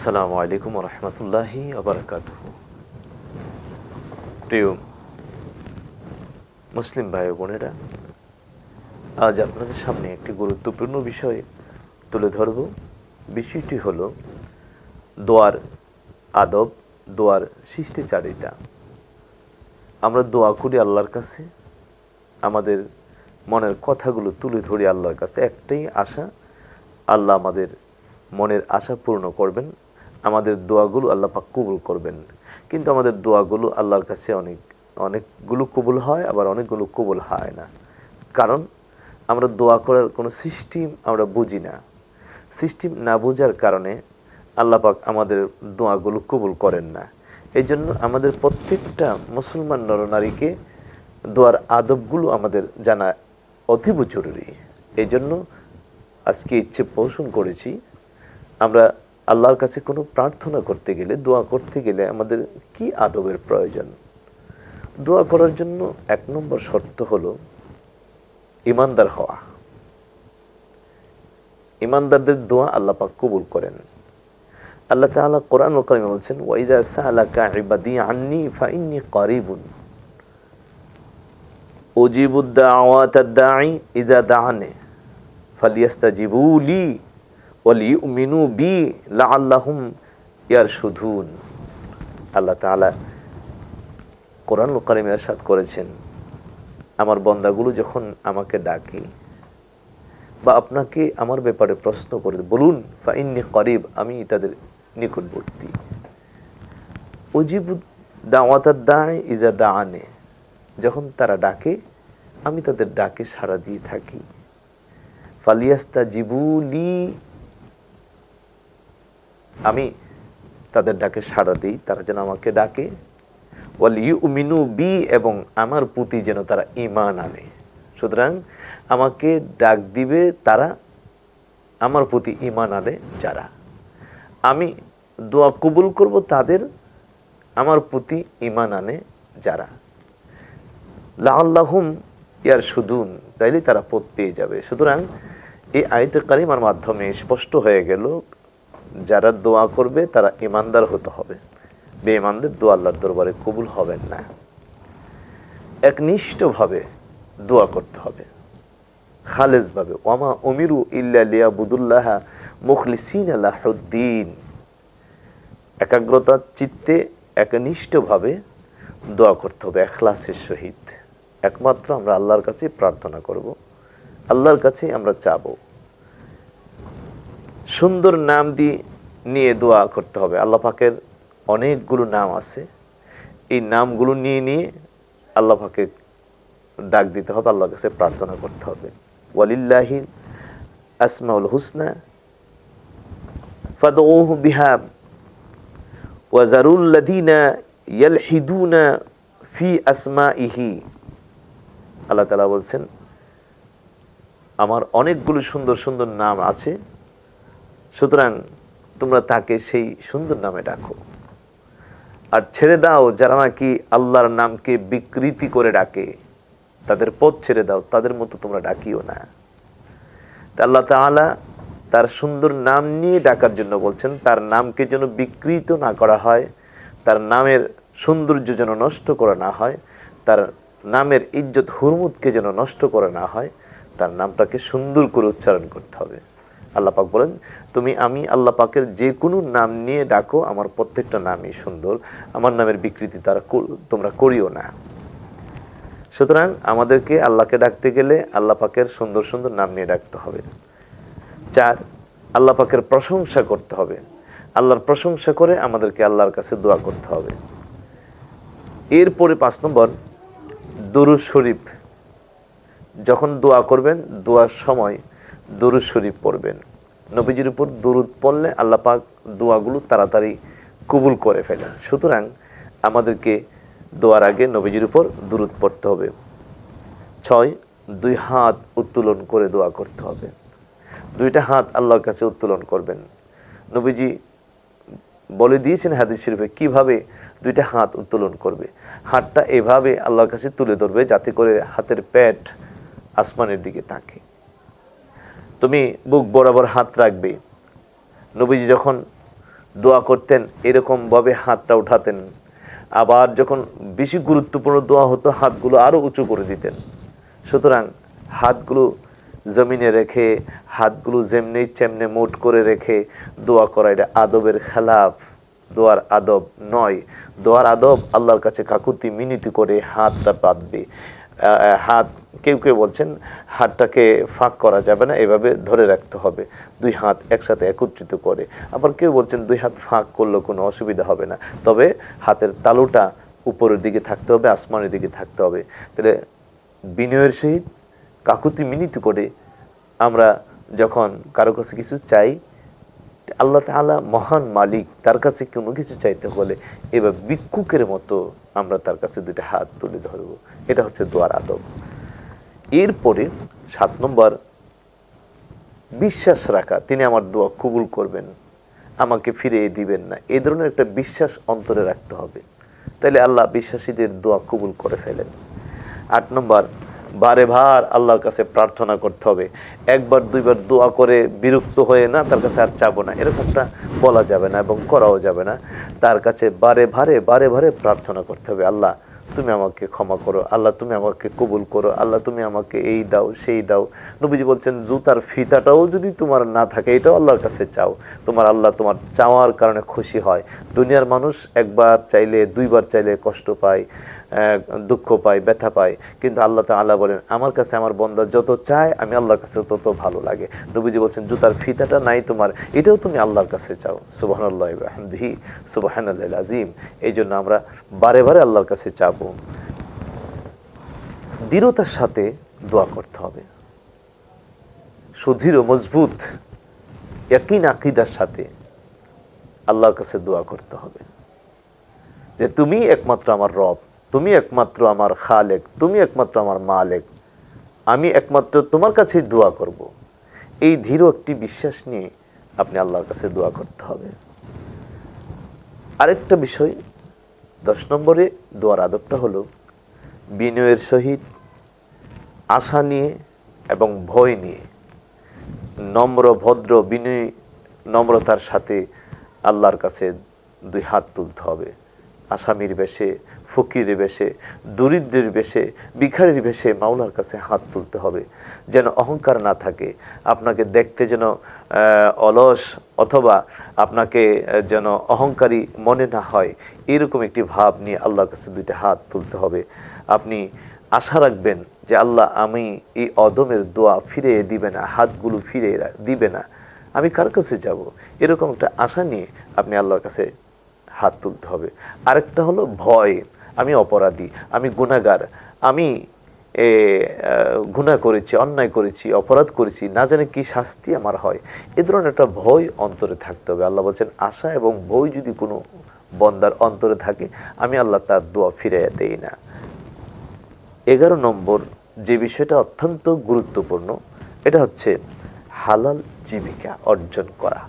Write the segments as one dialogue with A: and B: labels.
A: আসসালামু আলাইকুম রহমতুল্লাহি আবরকাত প্রিয় মুসলিম ভাই বোনেরা, আজ আপনাদের সামনে একটি গুরুত্বপূর্ণ বিষয় তুলে ধরব। বিষয়টি হল দোয়ার আদব, দোয়ার শিষ্টাচারিতা। আমরা দোয়া করি আল্লাহর কাছে, আমাদের মনের কথাগুলো তুলে ধরি আল্লাহর কাছে। একটাই আশা, আল্লাহ আমাদের মনের আশা পূর্ণ করবেন। আমাদের দোয়াগুলো আল্লাহ পাক কবুল করবেন। কিন্তু আমাদের দোয়াগুলো আল্লাহর কাছে অনেক, অনেকগুলো কবুল হয়, আবার অনেকগুলো কবুল হয় না। কারণ আমরা দোয়া করার কোনো সিস্টেম আমরা বুঝি না। সিস্টেম না বোঝার কারণে আল্লাহ পাক আমাদের দোয়াগুলো কবুল করেন না। এই জন্য আমাদের প্রত্যেকটা মুসলমান নরনারীকে দোয়ার আদবগুলো আমাদের জানা অতীব জরুরি। এই জন্য আজকে ইচ্ছে পোষণ করেছি, আমরা আল্লাহর কাছে কোনো প্রার্থনা করতে গেলে, দোয়া করতে গেলে আমাদের কি আদবের প্রয়োজন? দোয়া করার জন্য এক নম্বর শর্ত হলো ইমানদার হওয়া। ইমানদারদের দোয়া আল্লাহ পাক কবুল করেন। আল্লাহ তাআলা কোরআন কারিমে বলছেন, ওয়াইদা সালাকা কারিবুন। ইজা দাআনে, ফালিয়াস্তাজিবু লি ওয়ালিউমিনু বি লাআল্লাহুম ইয়ারশুদুন। আল্লাহ করেছেন, আমার বন্দাগুলো যখন আমাকে ডাকে বা আপনাকে আমার ব্যাপারে প্রশ্ন করে, বলুন করিব, আমি তাদের নিকটবর্তী। অজিবু দাওয়াতার দায় ইজা দানে যখন তারা ডাকে, আমি তাদের ডাকে সাড়া দিয়ে থাকি। ফালিয়াস্তা জিবুলি আমি তাদের ডাকে সাড়া দিই, তারা যেন আমাকে ডাকে। ওয়াল ইউমিনু বি এবং আমার প্রতি যেন তারা ইমান আনে। সুতরাং আমাকে ডাক দিবে তারা, আমার প্রতি ইমান আনে যারা। আমি দোয়া কবুল করব তাদের, আমার প্রতি ইমান আনে যারা। লাল্লাহুম ইয়ার সুদুন তাইলে তারা পথ পেয়ে যাবে। সুতরাং এই আয়ত কারিমার মাধ্যমে স্পষ্ট হয়ে গেল যারা দোয়া করবে, তারা ইমানদার হতে হবে। বেঈমানদের দোয়া আল্লাহর দরবারে কবুল হবেন না। একনিষ্ঠভাবে দোয়া করতে হবে। খালেজভাবে ওয়ামা অমিরু ইল্লা লিয়াবুদুল্লাহ মুখলিসিন আল্লাহদ্দিন একাগ্রতা, চিত্তে একনিষ্ঠভাবে দোয়া করতে হবে, এখলাসের সহিত। একমাত্র আমরা আল্লাহর কাছে প্রার্থনা করব। আল্লাহর কাছে আমরা চাব। সুন্দর নাম দিয়ে নিয়ে দোয়া করতে হবে। আল্লাহ পাকের অনেকগুলো নাম আছে। এই নামগুলো নিয়ে নিয়ে আল্লাহ পাকে ডাক দিতে হবে, আল্লাহর কাছে প্রার্থনা করতে হবে। ওয়ালিল্লাহি আসমাউল হুসনা, ফাদউহু বিহা ওয়াজারুল্লাযিনা ইয়ালহিদুনা ফি আসমাইহি আল্লাহ তাআলা বলছেন, আমার অনেকগুলো সুন্দর সুন্দর নাম আছে। সুতরাং তোমরা তাকে সেই সুন্দর নামে ডাকো। আর ছেড়ে দাও যারা নাকি আল্লাহর নামকে বিকৃতি করে ডাকে। তাদের পথ ছেড়ে দাও, তাদের মতো তোমরা ডাকিও না। তা আল্লাহ তাআলা তার সুন্দর নাম নিয়ে ডাকার জন্য বলছেন, তার নামকে যেন বিকৃত না করা হয়, তার নামের সৌন্দর্য যেন নষ্ট করা না হয়, তার নামের ইজ্জত হুরমুদকে যেন নষ্ট করা না হয়, তার নামটাকে সুন্দর করে উচ্চারণ করতে হবে। আল্লাহ পাক বলেন, তুমি আমি আল্লাহ পাকের যে কোনো নাম নিয়ে ডাকো, আমার প্রত্যেকটা নামই সুন্দর, আমার নামের বিকৃতি তারা তোমরা করিও না। সুতরাং আমাদেরকে আল্লাহকে ডাকতে গেলে আল্লাহ পাকের সুন্দর সুন্দর নাম নিয়ে ডাকতে হবে। চার, আল্লাহ পাকের প্রশংসা করতে হবে। আল্লাহর প্রশংসা করে আমাদেরকে আল্লাহর কাছে দোয়া করতে হবে। এরপরে পাঁচ নম্বর, দরুদ শরীফ। যখন দোয়া করবেন, দোয়ার সময় দরুদ শরীফ পড়বেন। নবীজির উপর দরুদ পড়লে আল্লাহ পাক দোয়াগুলো তাড়াতাড়ি কবুল করে ফেলেন। সুতরাং আমাদেরকে দোয়ার আগে নবীজির উপর দূরত পড়তে হবে। ছয়, দুই হাত উত্তোলন করে দোয়া করতে হবে। দুইটা হাত আল্লাহর কাছে উত্তোলন করবেন। নবীজি বলে দিয়েছেন হাদিস শরীফে কীভাবে দুইটা হাত উত্তোলন করবে। হাতটা এভাবে আল্লাহর কাছে তুলে ধরবে যাতে করে হাতের প্যাট আসমানের দিকে থাকে তুমি বুক বরাবর হাত রাখবে। নবীজি যখন দোয়া করতেন, এরকমভাবে হাতটা উঠাতেন। আবার যখন বেশি গুরুত্বপূর্ণ দোয়া হতো, হাতগুলো আরও উঁচু করে দিতেন। সুতরাং হাতগুলো জমিনে রেখে, হাতগুলো যেমনি চেমনে মোট করে রেখে দোয়া করা, এটা আদবের খেলাফ। দোয়ার আদব নয়। দোয়ার আদব আল্লাহর কাছে কাকুতি মিনতি করে হাতটা পাতবে হাত, কেউ কেউ বলছেন হাতটাকে ফাঁক করা যাবে না, এভাবে ধরে রাখতে হবে। দুই হাত একসাথে একত্রিত করে। আবার কেউ বলছেন দুই হাত ফাঁক করলেও কোনো অসুবিধা হবে না। তবে হাতের তালুটা উপরের দিকে থাকতে হবে, আসমানের দিকে থাকতে হবে। তাহলে বিনয়ের সহিত কাকুতি মিনিত করে আমরা যখন কারও কাছে কিছু চাই, আল্লাহ তাআলা মহান মালিক, তার কাছে কোনো কিছু চাইতে হলে এবার ভিক্ষুকের মতো আমরা তার কাছে দুইটা হাত তুলে ধরব। এটা হচ্ছে দোয়ার আদব। এরপরে সাত নম্বর, বিশ্বাস রাখা। তিনি আমার দোয়া কবুল করবেন, আমাকে ফিরিয়ে দিবেন না। এই ধরনের একটা বিশ্বাস অন্তরে রাখতে হবে। তাহলে আল্লাহ বিশ্বাসীদের দোয়া কবুল করে ফেলেন। আট নম্বর, বারে ভার আল্লাহর কাছে প্রার্থনা করতে হবে। একবার, দুইবার দোয়া করে বিরক্ত হয়ে না তার কাছে আর চাবো না। এরকমটা বলা যাবে না এবং করাও যাবে না। তার কাছে বারে ভারে বারে ভারে প্রার্থনা করতে হবে। আল্লাহ তুমি আমাকে ক্ষমা করো, আল্লাহ তুমি আমাকে কবুল করো, আল্লাহ তুমি আমাকে এই দাও, সেই দাও। নবীজি বলছেন, জুতার ফিতাটাও যদি তোমার না থাকে, এটাও আল্লাহর কাছে চাও। তোমার আল্লাহ তোমার চাওয়ার কারণে খুশি হয়। দুনিয়ার মানুষ একবার চাইলে, দুইবার চাইলে কষ্ট পায়। দুঃখ পায়, ব্যথা পায়। কিন্তু আল্লাহ আল্লাহ বলেন, আমার কাছে আমার বন্দা যত চায়, আমি আল্লাহর কাছে তত ভালো লাগে। নবীজি বলছেন, জুতার ফিতাটা নাই তোমার, এটাও তুমি আল্লাহর কাছে চাও। সুবাহান আল্লাহ হামদিহি সুবাহান আল্লাহ আজিম এই জন্য আমরা বারে বারে আল্লাহর কাছে চাবো। দৃঢ়তার সাথে দোয়া করতে হবে। সুদৃঢ়, মজবুত একই আকিদার সাথে আল্লাহর কাছে দোয়া করতে হবে। যে তুমি একমাত্র আমার রব তুমি একমাত্র আমার খালেক, তুমি একমাত্র আমার মালেক। আমি একমাত্র তোমার কাছেই দোয়া করব। এই ধীর একটি বিশ্বাস নিয়ে আপনি আল্লাহর কাছে দোয়া করতে হবে। আরেকটা বিষয়, দশ নম্বরে দোয়ার আদবটা হলো বিনয়ের সহিত আশা নিয়ে এবং ভয় নিয়ে। নম্র, ভদ্র বিনয়, নম্রতার সাথে আল্লাহর কাছে দুই হাত তুলতে হবে। আসামির বেশে ফকিরের বেশে, দরিদ্রের বেশে, ভিখারির বেশে মাওলার কাছে হাত তুলতে হবে। যেন অহংকার না থাকে, আপনাকে দেখতে যেন অলস অথবা আপনাকে যেন অহংকারী মনে না হয়, এরকম একটি ভাব নিয়ে আল্লাহর কাছে দুইটা হাত তুলতে হবে। আপনি আশা রাখবেন যে আল্লাহ আমি এই অদমের দোয়া ফিরে দিবে না, হাতগুলো ফিরে দিবে না। আমি কার কাছে যাব? এরকম একটা আশা নিয়ে আপনি আল্লাহর কাছে হাত তুলতে হবে। আরেকটা হলো ভয়। আমি অপরাধী, আমি গুণাগার আমি গুনাহ করেছি, অন্যায় করেছি, অপরাধ করেছি, না জানে কি শাস্তি আমার হয়। এ ধরনের একটা ভয় অন্তরে থাকতে হবে। আল্লাহ বলছেন, আশা এবং ভয় যদি কোনো বন্দার অন্তরে থাকে, আমি আল্লাহ তার দোয়া ফিরে দেই না। এগারো নম্বর যে বিষয়টা অত্যন্ত গুরুত্বপূর্ণ, এটা হচ্ছে হালাল জীবিকা অর্জন করা।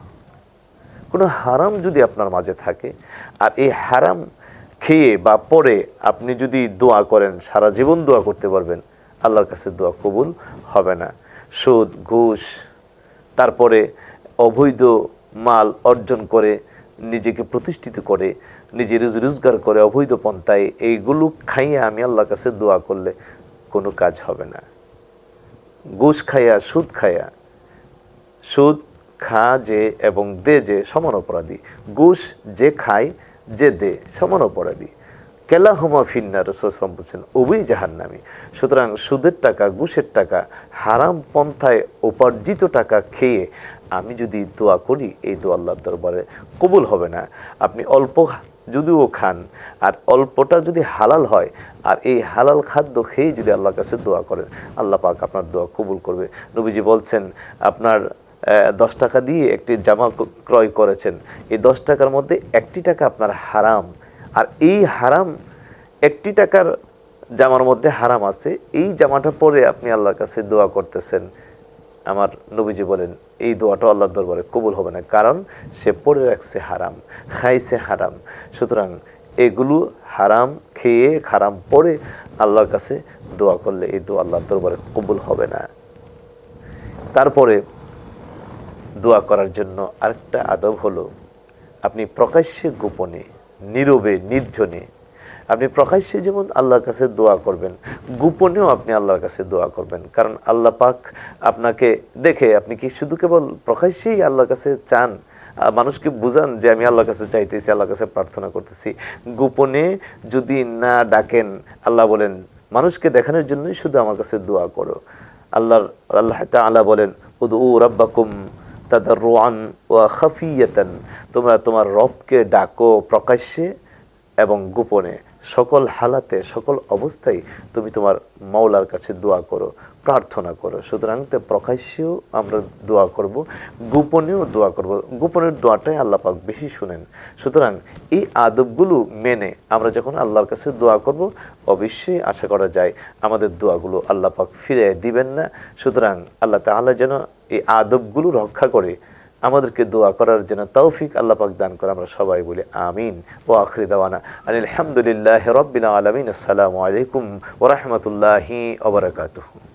A: কোনো হারাম যদি আপনার মাঝে থাকে, আর এই হারাম খেয়ে বা পরে আপনি যদি দোয়া করেন, সারা জীবন দোয়া করতে পারবেন, আল্লাহর কাছে দোয়া কবুল হবে না। সুদ, ঘুষ, তারপরে অবৈধ মাল অর্জন করে, নিজেকে প্রতিষ্ঠিত করে, নিজে রোজ রোজগার করে, অবৈধ পন্থায়, এইগুলো খাইয়ে আমি আল্লাহর কাছে দোয়া করলে কোনো কাজ হবে না। ঘুষ খাইয়া, সুদ খাইয়া, সুদ খা যে এবং দে যে সমান অপরাধী। ঘুষ যে খায় যে দে সমান অপরাধী কেলা হুমা ফিন্না বলছেন উভয় নামি সুতরাং সুদের টাকা, ঘুষের টাকা, হারাম পন্থায় উপার্জিত টাকা খেয়ে আমি যদি দোয়া করি, এই দোয়া আল্লাহর দরবারে কবুল হবে না। আপনি অল্প যদিও খান, আর অল্পটা যদি হালাল হয়, আর এই হালাল খাদ্য খেয়ে যদি আল্লাহর কাছে দোয়া করেন, আল্লাহ পাক আপনার দোয়া কবুল করবে। নবীজি বলছেন, আপনার দশ টাকা দিয়ে একটি জামা ক্রয় করেছেন। এই দশ টাকার মধ্যে একটি টাকা আপনার হারাম। আর এই হারাম, একটি টাকার জামার মধ্যে হারাম আছে। এই জামাটা পরে আপনি আল্লাহর কাছে দোয়া করতেছেন। আমার নবীজি বলেন, এই দোয়াটা আল্লাহর দরবারে কবুল হবে না, কারণ সে পড়ে রাখছে হারাম, খাইছে হারাম। সুতরাং এগুলো হারাম খেয়ে হারাম পরে আল্লাহর কাছে দোয়া করলে এই দোয়া আল্লাহর দরবারে কবুল হবে না। তারপরে দোয়া করার জন্য আরেকটা আদব হলো, আপনি প্রকাশ্যে গোপনে, নীরবে নির্জনে আপনি প্রকাশ্যে যেমন আল্লাহর কাছে দোয়া করবেন, গোপনেও আপনি আল্লাহর কাছে দোয়া করবেন। কারণ আল্লাহ পাক আপনাকে দেখে, আপনি কি শুধু কেবল প্রকাশ্যেই আল্লাহর কাছে চান? মানুষকে বুঝান যে আমি আল্লাহর কাছে চাইতেছি, আল্লাহর কাছে প্রার্থনা করতেছি। গোপনে যদি না ডাকেন, আল্লাহ বলেন, মানুষকে দেখানোর জন্যই শুধু আমার কাছে দোয়া করো। আল্লাহর, আল্লাহ তাআলা বলেন উদু রাব্বাকুম তাদাররুআন ও খাফিয়েতেন। তোমরা তোমার রবকে ডাকো প্রকাশ্যে এবং গোপনে। সকল হালাতে, সকল অবস্থায় তুমি তোমার মাওলার কাছে দোয়া করো। প্রার্থনা করো। সুতরাং তো প্রকাশ্যেও আমরা দোয়া করব, গোপনেও দোয়া করব। গোপনের দোয়াটাই আল্লাহ পাক বেশি শুনেন। সুতরাং এই আদবগুলো মেনে আমরা যখন আল্লাহর কাছে দোয়া করব, অবশ্যই আশা করা যায় আমাদের দোয়াগুলো আল্লাহ পাক ফিরে দিবেন না। সুতরাং আল্লাহ তাআলা যেন এই আদবগুলো রক্ষা করে আমাদেরকে দোয়া করার জন্য তৌফিক আল্লাহ পাক দান করে আমরা সবাই বলি আমিন। ও আখরি দাওয়ানা আলহামদুলিল্লাহ রব্বিল আলমিন। আসসালামু আলাইকুম ওরহমতুল্লাহি ওবরাকাতুহু